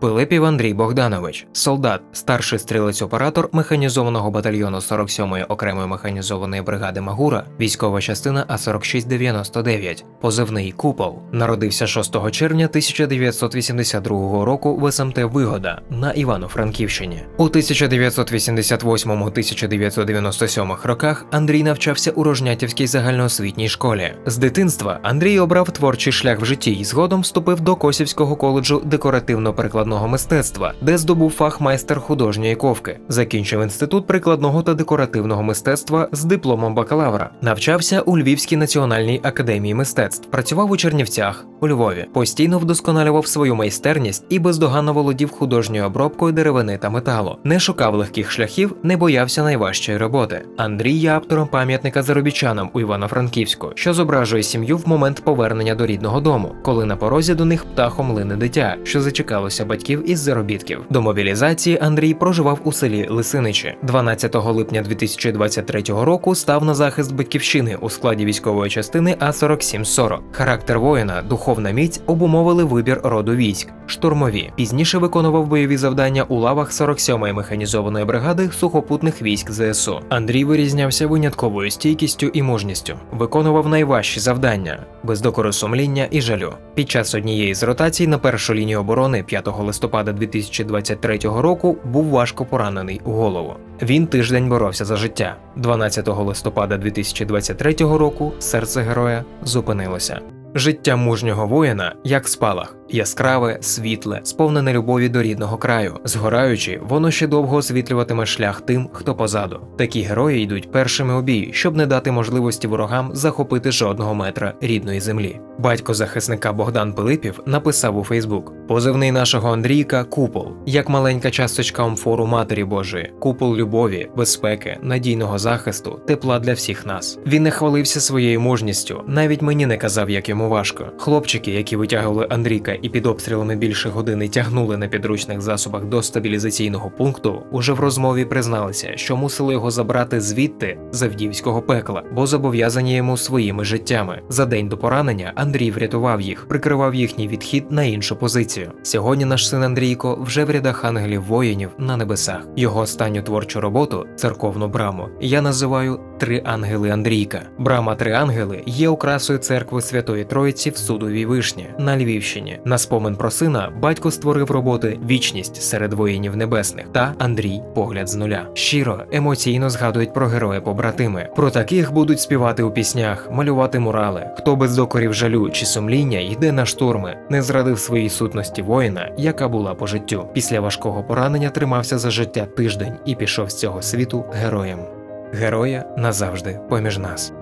Пилипів Андрій Богданович, солдат, старший стрілець-оператор механізованого батальйону 47-ї окремої механізованої бригади Магура, військова частина А4699, позивний Купол, народився 6 червня 1982 року в СМТ Вигода на Івано-Франківщині. У 1988-1997 роках Андрій навчався у Рожнятівській загальноосвітній школі. З дитинства Андрій обрав творчий шлях в житті і згодом вступив до Косівського коледжу декоративно-прикладного мистецтва, де здобув фах майстер художньої ковки. Закінчив інститут прикладного та декоративного мистецтва з дипломом бакалавра. Навчався у Львівській національній академії мистецтв. Працював у Чернівцях, у Львові. Постійно вдосконалював свою майстерність і бездоганно володів художньою обробкою деревини та металу. Не шукав легких шляхів, не боявся найважчої роботи. Андрій є автором пам'ятника заробітчанам у Івано-Франківську, що зображує сім'ю в момент повернення до рідного дому, коли на порозі до них птахом лине дитя, що зачекалося батьків із заробітків. До мобілізації Андрій проживав у селі Лисиничі. 12 липня 2023 року став на захист батьківщини у складі військової частини А 4740 Характер воїна, духовна міць обумовили вибір роду військ. Штурмові пізніше виконував бойові завдання у лавах 47-ї механізованої бригади сухопутних військ ЗСУ. Андрій вирізнявся винятковою стійкістю і мужністю, виконував найважчі завдання без докору сумління і жалю. Під час однієї з ротацій на першу лінію оборони 5 листопада 2023 року був важко поранений у голову. Він тиждень боровся за життя. 12 листопада 2023 року серце героя зупинилося. Життя мужнього воїна як спалах, яскраве, світле, сповнене любові до рідного краю. Згораючи, воно ще довго освітлюватиме шлях тим, хто позаду. Такі герої йдуть першими у бій, щоб не дати можливості ворогам захопити жодного метра рідної землі. Батько захисника Богдан Пилипів написав у Фейсбук: позивний нашого Андрійка купол, як маленька часточка омфору Матері Божої, купол любові, безпеки, надійного захисту, тепла для всіх нас. Він не хвалився своєю мужністю, навіть мені не казав, як йому важко. Хлопчики, які витягували Андрійка і під обстрілами більше години тягнули на підручних засобах до стабілізаційного пункту, уже в розмові призналися, що мусили його забрати звідти з Авдіївського пекла, бо зобов'язані йому своїми життями. За день до поранення Андрій врятував їх, прикривав їхній відхід на іншу позицію. Сьогодні наш син Андрійко вже в рядах ангелів воїнів на небесах. Його останню творчу роботу, церковну браму, я називаю Три ангели Андрійка. Брама Три ангели є окрасою церкви Святої Троїці в Судовій Вишні на Львівщині. На спомин про сина батько створив роботи Вічність серед воїнів небесних та Андрій Погляд з нуля. Щиро, емоційно згадують про героя побратими. Про таких будуть співати у піснях, малювати мурали. Хто без докорів жалю чи сумління йде на штурми, не зрадив своїй сутності воїна, яка була по життю. Після важкого поранення тримався за життя тиждень і пішов з цього світу героєм. Героя назавжди поміж нас.